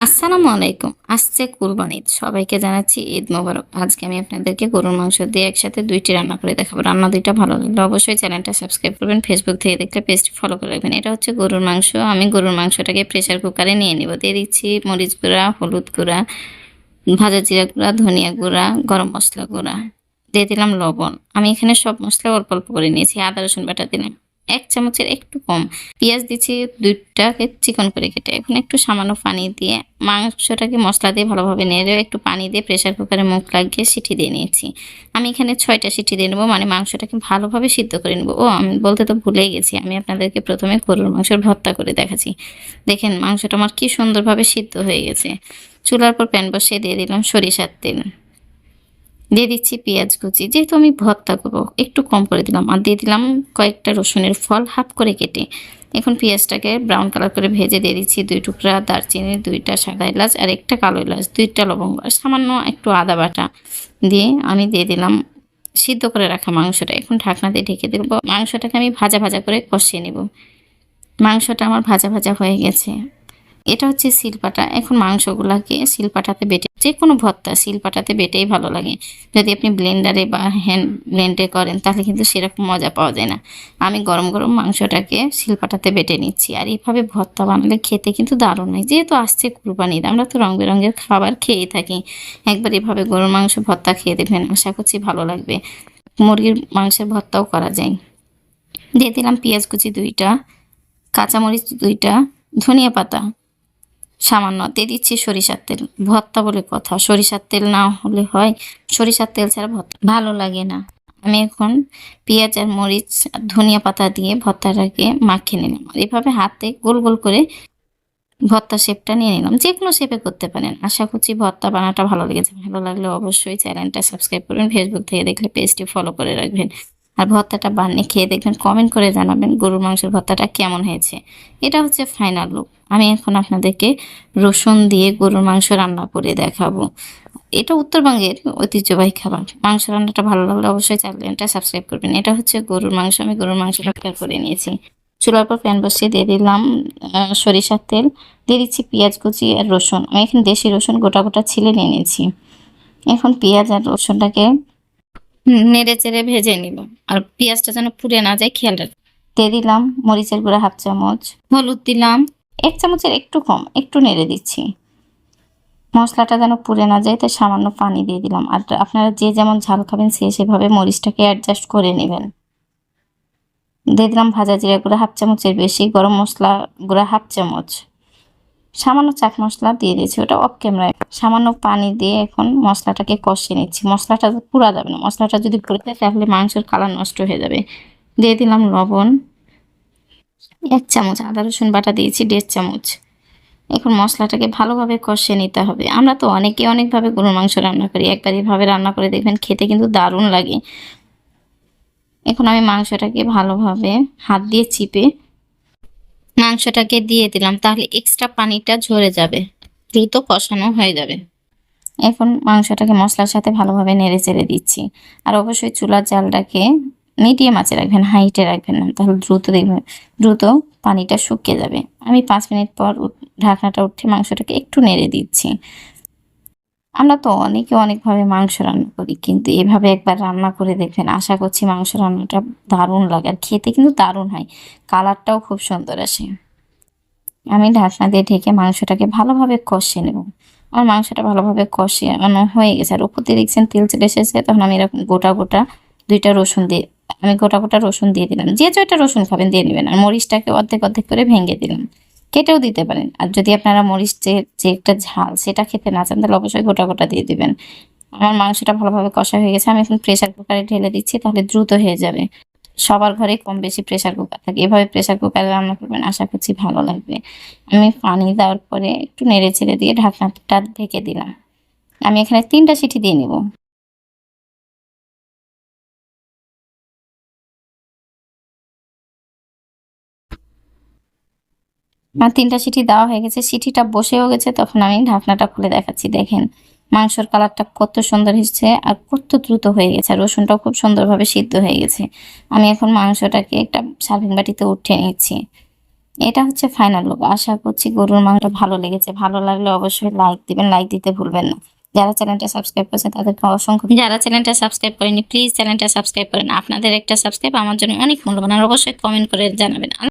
আসসালামু আলাইকুম। আসছে কুরবানি। ঈদ সবাইকে জানাচ্ছি ঈদ মোবারক। আজকে আমি আপনাদেরকে গরুর মাংস দিয়ে একসাথে দুইটি রান্না করে দেখাবো। রান্না দুইটা ভালো লাগলে অবশ্যই চ্যানেলটা সাবস্ক্রাইব করবেন ফেসবুক থেকে দেখলে পেজটি ফলো করে রাখবেন। এটা হচ্ছে গরুর মাংস। আমি গরুর মাংসটাকে প্রেশার কুকারে নিয়ে নিব। দিয়ে দিচ্ছি মরিচ গুঁড়া, হলুদ গুঁড়া, ভাজা জিরা গুঁড়া, ধনিয়া গুঁড়া, গরম মশলা গুঁড়া। দিয়ে দিলাম লবণ। আমি এখানে সব মশলা অল্প অল্প করে নিয়েছি। আদা, রসুন বাটা দিলাম। এক চামচের একটু কম। পেঁয়াজ দিচ্ছি দুইটাকে চিকন করে কেটে। এখন একটু সামান্য পানি দিয়ে মাংসটাকে মশলা দিয়ে ভালোভাবে নেড়ে একটু পানি দিয়ে প্রেশার কুকারে মুখ লাগিয়ে সিটি দিয়ে নিয়েছি। আমি এখানে ছয়টা সিটি দিয়ে নেব মানে মাংসটাকে ভালোভাবে সিদ্ধ করে নেব। ও, আমি বলতে তো ভুলেই গেছি, আমি আপনাদেরকে প্রথমে গরুর মাংসের ভর্তা করে দেখাচ্ছি। দেখেন, মাংসটা আমার কি সুন্দরভাবে সিদ্ধ হয়ে গেছে। চুলার পর প্যান বসিয়ে দিয়ে দিলাম সরিষার তেল। দিয়ে দিচ্ছি পেঁয়াজ কুচি। যেহেতু আমি ভর্তা করব, একটু কম করে দিলাম। আর দিয়ে দিলাম কয়েকটা রসুনের ফল হাফ করে কেটে। এখন পেঁয়াজটাকে ব্রাউন কালার করে ভেজে দিয়ে দিচ্ছি দুই টুকরা দারচিনি, দুইটা সাদা এলাচ আর একটা কালো এলাচ, দুইটা লবঙ্গ আর সামান্য একটু আদা বাটা দিয়ে আমি দিয়ে দিলাম সিদ্ধ করে রাখা মাংসটা। এখন ঢাকনা দিয়ে ঢেকে দেবো। মাংসটাকে আমি ভাজা ভাজা করে কষিয়ে নেব। মাংসটা আমার ভাজা ভাজা হয়ে গেছে। এটা হচ্ছে শিলপাটা। এখন মাংসগুলাকে শিলপাটাতে বেটে যে কোনো ভর্তা শিলপাটাতে বেটেই ভালো লাগে। যদি আপনি ব্লেন্ডারে বা হ্যান্ড ব্লেন্ডে করেন, তাহলে কিন্তু সেরকম মজা পাওয়া যায় না। আমি গরম গরম মাংসটাকে শিলপাটাতে বেটে নিচ্ছি। আর এইভাবে ভর্তা বানালে খেতে কিন্তু দারুণ হয়। যেহেতু আসছে কুরবানি আমরা তো রং বেরঙের খাবার খেয়েই থাকি। একবার এভাবে গরুর মাংস ভর্তা খেয়ে দেবেন আশা করছি ভালো লাগবে। মুরগির মাংসের ভর্তাও করা যায়। দিয়ে দিলাম পেঁয়াজ কুচি দুইটা, কাঁচামরিচ দুইটা, ধনিয়া পাতা। সামান্য দিয়ে দিচ্ছি সরিষার তেল। ভর্তা বলে কথা। সরিষার তেল না হলে হয়। সরিষার তেল ছাড়া ভর্তা ভালো লাগে না। আমি এখন পেঁয়াজ আর মরিচ আর ধনিয়া পাতা দিয়ে ভর্তাটাকে মাখিয়ে নিলাম। এভাবে হাতে গোল গোল করে ভর্তা শেপটা নিয়ে নিলাম। যে কোনো শেপে করতে পারেন। আশা করছি ভর্তা বানাটা ভালো লেগেছে। ভালো লাগলে অবশ্যই চ্যানেলটা সাবস্ক্রাইব করবেন। ফেসবুক থেকে দেখলে পেজটি ফলো করে রাখবেন। আর ভর্তাটা বানিয়ে খেয়ে দেখবেন কমেন্ট করে জানাবেন গরুর মাংসের ভর্তাটা কেমন হয়েছে। এটা হচ্ছে ফাইনাল লুক আমি এখন আপনাদেরকে রসুন দিয়ে গরুর মাংস রান্না করে দেখাবো। এটা উত্তরবঙ্গের ঐতিহ্যবাহী খাবার। মাংস রান্নাটা ভালো লাগলে অবশ্যই চ্যানেলটা সাবস্ক্রাইব করবেন। এটা হচ্ছে গরুর মাংস। আমি গরুর মাংস রান্না করে নিয়েছি। চুলার পর প্যান বসিয়ে দিয়ে দিলাম সরিষার তেল। দিয়ে দিচ্ছি পেঁয়াজ কুচি আর রসুন। আমি এখানে দেশি রসুন গোটা গোটা ছিলে নিয়ে নিয়েছি। এখন পেঁয়াজ আর রসুনটাকে নেড়ে চেড়ে ভেজে নিব আর পেঁয়াজটা যেন পুড়ে না যায় খেয়াল রাখ। দিয়ে দিলাম মরিচের গুঁড়া হাফ চামচ। হলুদ দিলাম। এক চামচের একটু কম একটু নেড়ে দিচ্ছি। মশলাটা যেন পুড়ে না যায় তাই সামান্য পানি দিয়ে দিলাম। আর আপনারা যে যেমন ঝাল খাবেন সে সেভাবে মরিচটাকে অ্যাডজাস্ট করে নেবেন। দিয়ে দিলাম ভাজা জিরা গুঁড়া হাফ চামচের বেশি গরম মশলা গুঁড়া হাফ চামচ। সামান্য চাট মশলা দিয়ে দিয়েছি, ওটা অফ ক্যামেরায় সামান্য পানি দিয়ে এখন মশলাটাকে কষিয়ে নিচ্ছি। মশলাটা পুরা যাবে না। মশলাটা যদি পুড়ে যায়, তাহলে মাংসের কালার নষ্ট হয়ে যাবে। দিয়ে দিলাম লবণ। এক চামচ আদা, রসুন বাটা দিয়েছি, দেড় চামচ। এখন মশলাটাকে ভালোভাবে কষিয়ে নিতে হবে। আমরা তো অনেকে অনেকভাবে গরুর মাংস রান্না করি। একবার এভাবে রান্না করে দেখবেন খেতে কিন্তু দারুণ লাগে। এখন আমি মাংসটাকে ভালোভাবে হাত দিয়ে চিপে মাংসটাকে দিয়ে দিলাম, তাহলে এক্সট্রা পানিটা ঝরে যাবে, দ্রুত কষানো হয়ে যাবে। এখন মাংসটাকে মশলার সাথে ভালোভাবে নেড়ে চেড়ে দিচ্ছি। আর অবশ্যই চুলার জালটাকে মিডিয়াম আঁচে রাখবেন হাইটে রাখবেন না, তাহলে দ্রুত দেখবেন, দ্রুত পানিটা শুকিয়ে যাবে। আমি পাঁচ মিনিট পর ঢাকনাটা উঠে মাংসটাকে একটু নেড়ে দিচ্ছি। আমরা তো অনেকে অনেকভাবে মাংস রান্না করি, কিন্তু এভাবে একবার রান্না করে দেখবেন, আশা করছি মাংস রান্নাটা দারুণ লাগে। আর খেতে কিন্তু দারুণ হয়, কালারটাও খুব সুন্দর আসে। আমি ঢাকনা দিয়ে ঢেকে মাংসটাকে ভালোভাবে কষিয়ে নেব। আমার মাংসটা ভালোভাবে কষিয়ানো হয়ে গেছে, আর উপর দিয়ে দেখছেন তেল চলে এসেছে, তখন আমি এরকম গোটা গোটা দুইটা রসুন দিয়ে, আমি গোটা গোটা রসুন দিয়ে দিলাম। যে জয়টা রসুন খাবেন দিয়ে নেবেন, আর মরিচটাকে অর্ধেক অর্ধেক করে ভেঙে দিলাম। কেটেও দিতে পারেন। আর যদি আপনারা মরিচ যে যে একটা ঝাল সেটা খেতে না চান, তাহলে অবশ্যই গোটা গোটা দিয়ে দিবেন। আমার মাংসটা ভালোভাবে কষা হয়ে গেছে, আমি এখন প্রেসার কুকারে ঢেলে দিচ্ছি, তাহলে দ্রুত হয়ে যাবে। সবার ঘরে কম বেশি প্রেশার কুকার থাকে। এভাবে প্রেশার কুকারে রান্না করবেন, আশা করছি ভালো লাগবে। আমি পানি দেওয়ার পরে একটু নেড়ে ছেড়ে দিয়ে ঢাকনাটা ঢেকে দিলাম। আমি এখানে তিনটা সিটি দিয়ে নিব। তিনটা সিটি দেওয়া হয়ে গেছে, সিটিটা বসেও গেছে, তখন আমি ঢাকনাটা খুলে দেখাচ্ছি, দেখেন। মাংসর কালারটা কত সুন্দর এসেছে আর কত দ্রুত হয়ে গেছে, আর রসুনটাও খুব সুন্দরভাবে সিদ্ধ হয়ে গেছে। আমি এখন মাংসটাকে একটা সার্ভিং বাটিতে উঠিয়ে নিচ্ছি। এটা হচ্ছে ফাইনাল লুক আশা করছি গরুর মাংসটা ভালো লেগেছে। ভালো লাগলে অবশ্যই লাইক দিবেন লাইক দিতে ভুলবেন না। যারা চ্যানেলটা সাবস্ক্রাইব করেছে, তাদেরকে অসংখ্য যারা চ্যানেলটা সাবস্ক্রাইব করেনি প্লিজ চ্যানেলটা সাবস্ক্রাইব করেন। আপনাদের একটা সাবস্ক্রাইব আমার জন্য অনেক মূল্যবান, আর অবশ্যই কমেন্ট করে জানাবেন।